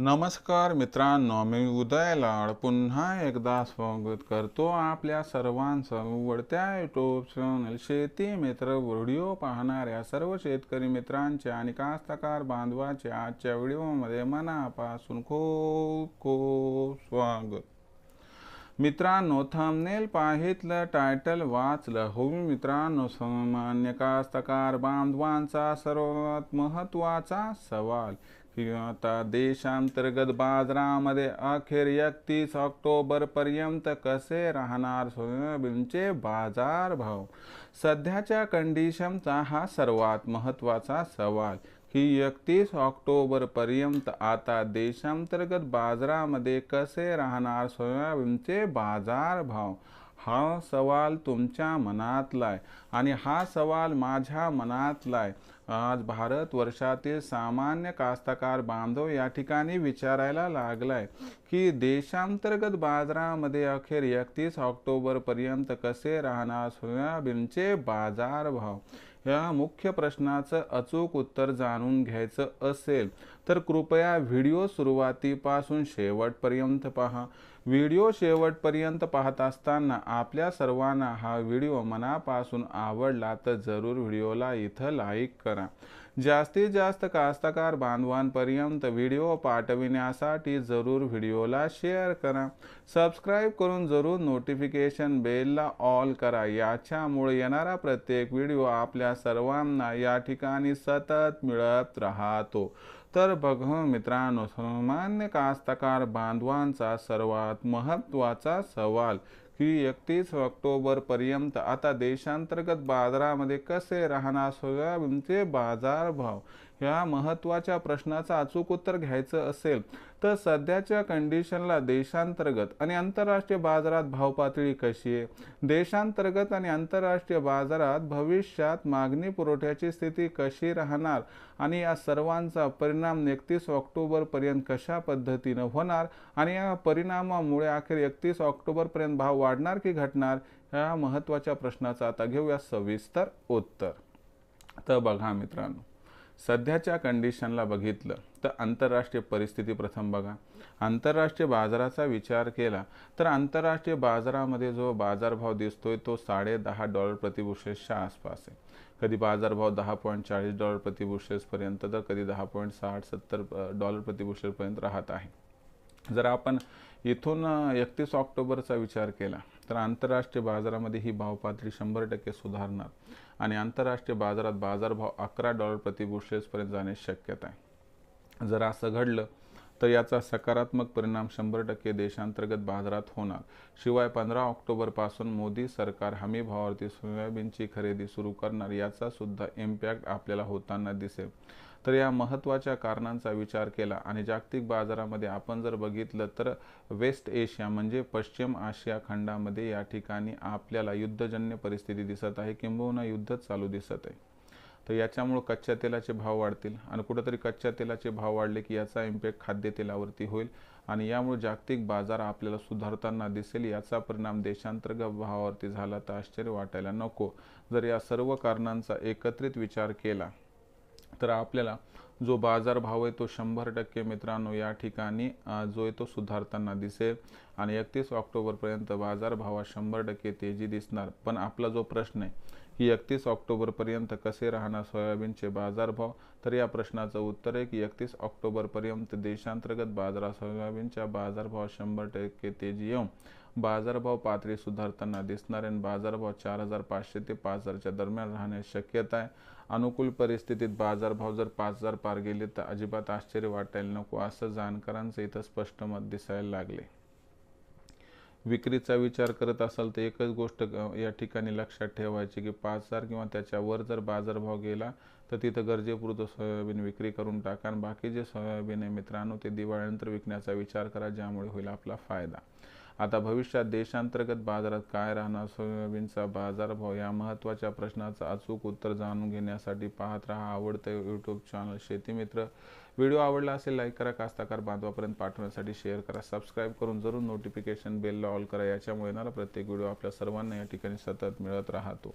नमस्कार मित्रांनो मी उदय लाड. पुन्हा एकदा स्वागत करतो आपल्या सर्वांचं उघडत्या युट्यूब चॅनल शेती मित्र व्हिडिओ पाहणाऱ्या सर्व शेतकरी मित्रांचे आणि कास्तकार बांधवाचे आजच्या व्हिडिओमध्ये मनापासून खूप खूप स्वागत. मित्रांनो थंबनेल पाहितलं टायटल वाचलं. हो मित्रांनो सामान्य कास्तकार बांधवांचा सर्वात महत्त्वाचा सवाल. किंवा आता देशांतर्गत बाजारामध्ये अखेर एकतीस ऑक्टोबर पर्यंत कसे राहणार सोयाबीनचे बाजारभाव सध्याच्या कंडिशनचा हा सर्वात महत्त्वाचा सवाल. की एकतीस ऑक्टोबर पर्यंत आता देशांतर्गत बाजारामध्ये कसे राहणार सोयाबीनचे बाजारभाव हा सवाल तुमच्या मनातला आहे आणि हा सवाल माझ्या मनातला आहे आज भारत वर्षातील सामान्य कास्तकार बांधव या ठिकाणी विचारायला लागलाय की देशांतर्गत बाजारामध्ये अखेर एकतीस ऑक्टोबरपर्यंत कसे राहणार सोयाबीनचे बाजारभाव? या मुख्य प्रश्नाचं अचूक उत्तर जाणून घ्यायचं असेल. तर कृपया व्हिडिओ सुरुवातीपासून शेवटपर्यंत पहा. व्हिडिओ शेवटपर्यंत पाहत असताना आपल्या सर्वांना हा व्हिडिओ मनापासून आवडला तर जरूर व्हिडिओला इथं लाईक करा. जास्तीत जास्त कास्तकार बांधवांपर्यंत व्हिडिओ पाठविण्यासाठी जरूर व्हिडिओला शेअर करा. सबस्क्राईब करून जरूर नोटिफिकेशन बेलला ऑल करा. याच्यामुळे येणारा प्रत्येक व्हिडिओ आपल्या सर्वांना या ठिकाणी सतत मिळत राहतो. तर बघ मित्रांनो सामान्य कास्तकार बांधवांचा सर्वात महत्त्वाचा सवाल की एकतीस ऑक्टोबरपर्यंत आता देशांतर्गत बाजारामध्ये कसे राहणार सोयाबीनचे बाजारभाव? ह्या महत्त्वाच्या प्रश्नाचं अचूक उत्तर घ्यायचं असेल तर सध्याच्या कंडिशनला देशांतर्गत आणि आंतरराष्ट्रीय बाजारात भाव पातळी कशी आहे? देशांतर्गत आणि आंतरराष्ट्रीय बाजारात भविष्यात मागणी पुरवठ्याची स्थिती कशी राहणार आणि या सर्वांचा परिणाम एकतीस ऑक्टोबरपर्यंत कशा पद्धतीनं होणार आणि या परिणामामुळे अखेर एकतीस ऑक्टोबरपर्यंत भाव वाढणार की घटणार ह्या महत्त्वाच्या प्रश्नाचं आता घेऊया सविस्तर उत्तर. तर बघा मित्रांनो सध्याच्या कंडिशनला बघितलं तर आंतरराष्ट्रीय परिस्थिती प्रथम बघा. आंतरराष्ट्रीय बाजाराचा विचार केला तर आंतरराष्ट्रीय बाजारामध्ये जो बाजारभाव दिसतोय तो साडे दहा डॉलर प्रतिबुशेसच्या आसपास आहे. कधी बाजारभाव दहा पॉईंट चाळीस डॉलर प्रतिबुशेसपर्यंत तर कधी दहा पॉईंट साठ सत्तर डॉलर प्रतिबुशेसपर्यंत राहत आहे. जर आपण इथून एकतीस ऑक्टोबरचा विचार केला तर आंतरराष्ट्रीय बाजारामध्ये ही भावपातळी शंभर टक्के सुधारणार आणि आंतरराष्ट्रीय बाजारात बाजारभाव अकरा डॉलर प्रतिबुशेसपर्यंत जाण्याची शक्यता आहे. जर असं घडलं तर याचा सकारात्मक परिणाम शंभर टक्के देशांतर्गत बाजारात होणार. शिवाय पंधरा ऑक्टोबरपासून मोदी सरकार हमी भावावरती सोयाबीनची खरेदी सुरू करणार याचा सुद्धा इम्पॅक्ट आपल्याला होताना दिसेल. तर या महत्त्वाच्या कारणांचा विचार केला आणि जागतिक बाजारामध्ये आपण जर बघितलं तर वेस्ट एशिया म्हणजे पश्चिम आशिया खंडामध्ये या ठिकाणी आपल्याला युद्धजन्य परिस्थिती दिसत आहे किंबहुना युद्धच चालू दिसत आहे. तर याच्यामुळं कच्च्या तेलाचे भाव वाढतील आणि कुठंतरी कच्च्या तेलाचे भाव वाढले की याचा इम्पॅक्ट खाद्यतेलावरती होईल आणि यामुळे जागतिक बाजार आपल्याला सुधारताना दिसेल याचा परिणाम देशांतर्गत भावावरती झाला तर आश्चर्य वाटायला नको. जर या सर्व कारणांचा एकत्रित विचार केला तर आपल्याला जो बाजार भाव आहे तो शंभर टक्के मित्रांनो या ठिकाणी जो आहे तो सुधारताना दिसेल. आणि एकतीस ऑक्टोबरपर्यंत बाजारभावात शंभर टक्के तेजी दिसणार. पण आपला जो प्रश्न आहे की एकतीस ऑक्टोबरपर्यंत कसे राहणार सोयाबीनचे बाजारभाव? तर या प्रश्नाचं उत्तर आहे की एकतीस ऑक्टोबरपर्यंत देशांतर्गत बाजारात सोयाबीनच्या बाजारभावात शंभर टक्के तेजी येऊन बाजारभाव पातळी सुधारताना दिसणार आणि बाजारभाव चार हजार पाचशे ते पाच हजारच्या दरम्यान राहण्याची शक्यता आहे. अनुकूल परिस्थितीत बाजारभाव जर पाच हजार पार गेले तर अजिबात आश्चर्य वाटायला नको असं जाणकारांचं इथं स्पष्ट मत दिसायला लागले. विक्रीचा विचार करत असाल तर एकच गोष्ट या ठिकाणी लक्षात ठेवायची की पाच हजार किंवा त्याच्यावर जर बाजारभाव गेला तर तिथं गरजेपुरतं सोयाबीन विक्री करून टाका आणि बाकी जे सोयाबीन आहे मित्रांनो ते दिवाळीनंतर विकण्याचा विचार करा ज्यामुळे होईल आपला फायदा. आता भविष्यात देशांतर्गत बाजारात काय राहणार? सोयाबीनचा बाजारभाव या महत्त्वाच्या प्रश्नाचं अचूक उत्तर जाणून घेण्यासाठी पाहत राहा आवडतं यूट्यूब चॅनल शेतीमित्र व्हिडिओ आवडला असेल लाईक करा. कास्ताकार बांधवापर्यंत पाठवण्यासाठी शेअर करा. सबस्क्राईब करून जरूर नोटिफिकेशन बेलला ऑल करा. याच्यामुळे येणारा प्रत्येक व्हिडिओ आपल्या सर्वांना या ठिकाणी सतत मिळत राहतो.